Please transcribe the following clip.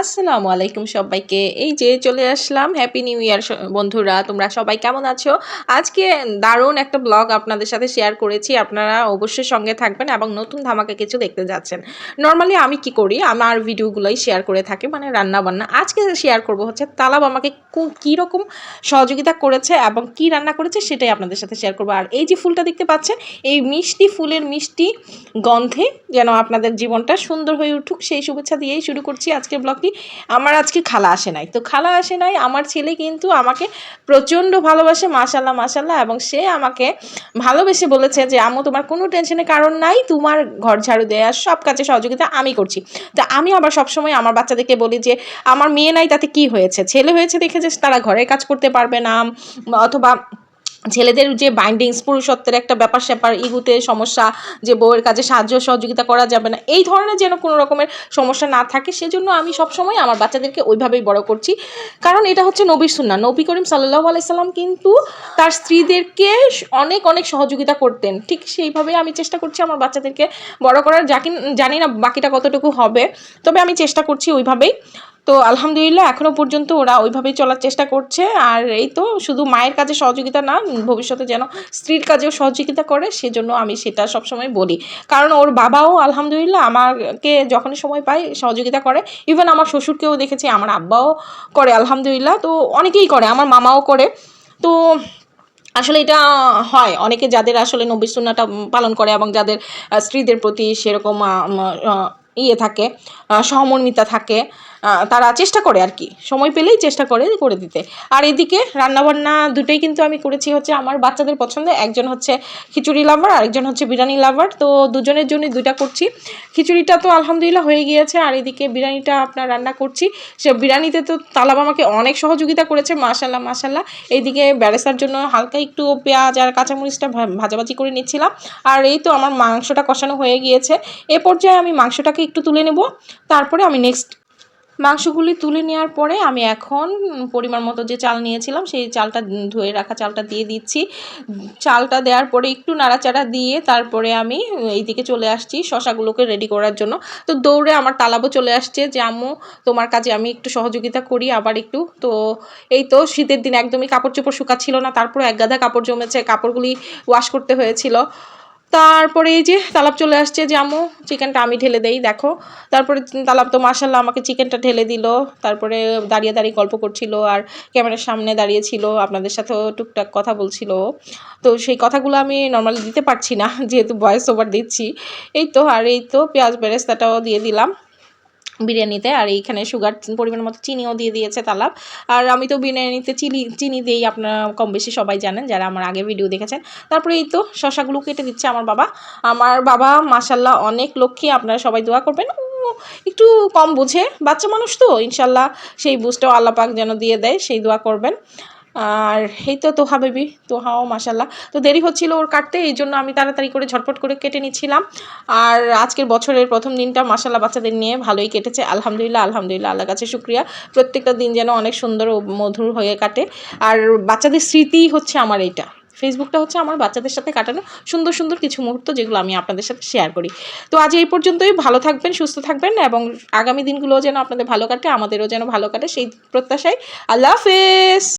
আসসালামু আলাইকুম সবাইকে। এই যে চলে আসলাম। হ্যাপি নিউ ইয়ার বন্ধুরা, তোমরা সবাই কেমন আছো? আজকে দারুণ একটা ব্লগ আপনাদের সাথে শেয়ার করেছি। আপনারা অবশ্যই সঙ্গে থাকবেন এবং নতুন ধামাকা কিছু দেখতে যাচ্ছেন। নর্মালি আমি কি করি? আমার ভিডিওগুলোই শেয়ার করে থাকি মানে রান্না বান্না আজকে শেয়ার করব হচ্ছে তালাব আমাকে কী রকম সহযোগিতা করেছে এবং কি রান্না করেছে সেটাই আপনাদের সাথে শেয়ার করব। আর এই যে ফুলটা দেখতে পাচ্ছেন, এই মিষ্টি ফুলের মিষ্টি গন্ধে যেন আপনাদের জীবনটা সুন্দর হয়ে উঠুক। সেই শুভেচ্ছা দিয়েই শুরু করছি আজকে ব্লগটি আমার আজকে খালা আসে নাই। তো খালা আসে নাই, আমার ছেলে কিন্তু আমাকে প্রচণ্ড ভালোবাসে মাসাল্লাহ মাসাল্লাহ এবং সে আমাকে ভালোবেসে বলেছে যে আমু তোমার কোনো টেনশনের কারণ নাই, তোমার ঘর ঝাড়ু দেওয়া সব কাজে সহযোগিতা আমি করছি। তা আমি আবার সবসময় আমার বাচ্চাদেরকে বলি যে, আমার মেয়ে নাই, তাতে কি হয়েছে? ছেলে হয়েছে দেখে যে তারা ঘরের কাজ করতে পারবে না, অথবা ছেলেদের যে বাইন্ডিংস পুরুষত্বের একটা ব্যাপার স্যাপার, ইগুতে সমস্যা, যে বউয়ের কাজে সাহায্য সহযোগিতা করা যাবে না, এই ধরনের যেন কোনো রকমের সমস্যা না থাকে, সেজন্য আমি সবসময় আমার বাচ্চাদেরকে ওইভাবেই বড় করছি। কারণ এটা হচ্ছে নবীর সুন্না নবী করিম সাল্লাহ আলাইসাল্লাম কিন্তু তার স্ত্রীদেরকে অনেক অনেক সহযোগিতা করতেন। ঠিক সেইভাবেই আমি চেষ্টা করছি আমার বাচ্চাদেরকে বড় করার। যাকি জানি না বাকিটা কতটুকু হবে, তবে আমি চেষ্টা করছি ওইভাবেই। তো আলহামদুলিল্লাহ এখনও পর্যন্ত ওরা ওইভাবেই চলার চেষ্টা করছে। আর এই তো শুধু মায়ের কাজে সহযোগিতা না, ভবিষ্যতে যেন স্ত্রীর কাজেও সহযোগিতা করে, সেজন্য আমি সেটা সবসময় বলি। কারণ ওর বাবাও আলহামদুলিল্লাহ আমাকে যখনই সময় পায় সহযোগিতা করে। ইভেন আমার শ্বশুরকেও দেখেছি, আমার আব্বাও করে আলহামদুলিল্লাহ। তো অনেকেই করে, আমার মামাও করে। তো আসলে এটা হয়, অনেকে যাদের আসলে নব্বই সুন্নাটা পালন করে এবং যাদের স্ত্রীদের প্রতি সেরকম ইয়ে থাকে সহমর্মিতা থাকে। তারা চেষ্টা করে আর কি। সময় পেলেই চেষ্টা করে করে দিতে। আর এদিকে রান্নাবান্না দুটোই কিন্তু আমি করেছি হচ্ছে আমার বাচ্চাদের পছন্দে। একজন হচ্ছে খিচুড়ি লাভার আরেকজন হচ্ছে বিরিয়ানি লাভার তো দুজনের জন্যই দুইটা করছি। খিচুড়িটা তো আলহামদুলিল্লাহ হয়ে গিয়েছে, আর এদিকে বিরিয়ানিটা আপনার রান্না করছি। সে বিরিয়ানিতে তো তালাব আমাকে অনেক সহযোগিতা করেছে মাসাল্লাহ মাসাল্লাহ এইদিকে ব্যারেসার জন্য হালকা একটু পেঁয়াজ আর কাঁচামরিচটা ভাজাভাজি করে নিচ্ছিলাম। আর এই তো আমার মাংসটা কষানো হয়ে গিয়েছে। এ পর্যায়ে আমি মাংসটাকে একটু তুলে নেব। তারপরে আমি নেক্সট মাংসগুলি তুলে নেওয়ার পরে আমি এখন পরিমাণ মতো যে চাল নিয়েছিলাম, সেই চালটা ধুয়ে রাখা চালটা দিয়ে দিচ্ছি। চালটা দেওয়ার পরে একটু নাড়াচাড়া দিয়ে তারপরে আমি এইদিকে চলে আসছি শশাগুলোকে রেডি করার জন্য। তো দৌড়ে আমার তালাবো চলে আসছে যে, আম্মু, তোমার কাজে আমি একটু সহযোগিতা করি আবার একটু। তো এই তো শীতের দিন একদমই কাপড় চোপড় শুকাচ্ছিল না তারপরে এক গাদা কাপড় জমেছে, কাপড়গুলি ওয়াশ করতে হয়েছিল। তারপরে এই যে তালাব চলে আসছে যে আমু চিকেনটা আমি ঢেলে দেই, দেখো। তারপরে তালাব তো মার্শাল্লাহ আমাকে চিকেনটা ঢেলে দিল। তারপরে দাঁড়িয়ে দাঁড়িয়ে গল্প করছিল আর ক্যামেরার সামনে দাঁড়িয়ে ছিল, আপনাদের সাথেও টুকটাক কথা বলছিল। তো সেই কথাগুলো আমি নর্মালি দিতে পারছি না, যেহেতু ভয়েস ওভার দিচ্ছি। এই তো, আর এই তো পেঁয়াজ বেরেস্তাটাও দিয়ে দিলাম। বিরিয়ানিতে, আর এইখানে সুগার পরিমাণ মতো চিনিও দিয়ে দিয়েছে তালাব আর আমি তো বিরিয়ানিতে চিনি চিনি দিয়েই আপনারা কম বেশি সবাই জানেন, যারা আমার আগে ভিডিও দেখেছেন। তারপরে এই তো শশাগুলো কেটে দিচ্ছে আমার বাবা। আমার বাবা মাসাল্লাহ অনেক লক্ষ্মী, আপনারা সবাই দোয়া করবেন। একটু কম বুঝে, বাচ্চা মানুষ তো ইনশাল্লাহ সেই বুঝটাও আল্লাপাক যেন দিয়ে দেয়, সেই দোয়া করবেন। আর এই তো তোহা বেবি তোহাও মাসাল্লাহ তো দেরি হচ্ছিল ওর কাটতে, এই জন্য আমি তাড়াতাড়ি করে ঝটপট করে কেটে নিচ্ছিলাম। আর আজকের বছরের প্রথম দিনটা মাসাল্লাহ বাচ্চাদের নিয়ে ভালোই কেটেছে। আলহামদুলিল্লাহ আলহামদুলিল্লাহ আল্লাহ কাছে শুক্রিয়া। প্রত্যেকটা দিন যেন অনেক সুন্দর ও মধুর হয়ে কাটে। আর বাচ্চাদের স্মৃতি হচ্ছে আমার এইটা। ফেসবুকটা হচ্ছে আমার বাচ্চাদের সাথে কাটানো সুন্দর সুন্দর কিছু মুহূর্ত যেগুলো আমি আপনাদের সাথে শেয়ার করি। তো আজ এই পর্যন্তই। ভালো থাকবেন, সুস্থ থাকবেন এবং আগামী দিনগুলো যেন আপনাদের ভালো কাটে, আমাদেরও যেন ভালো কাটে। সেই প্রত্যাশায় আল্লাহ হাফেজ।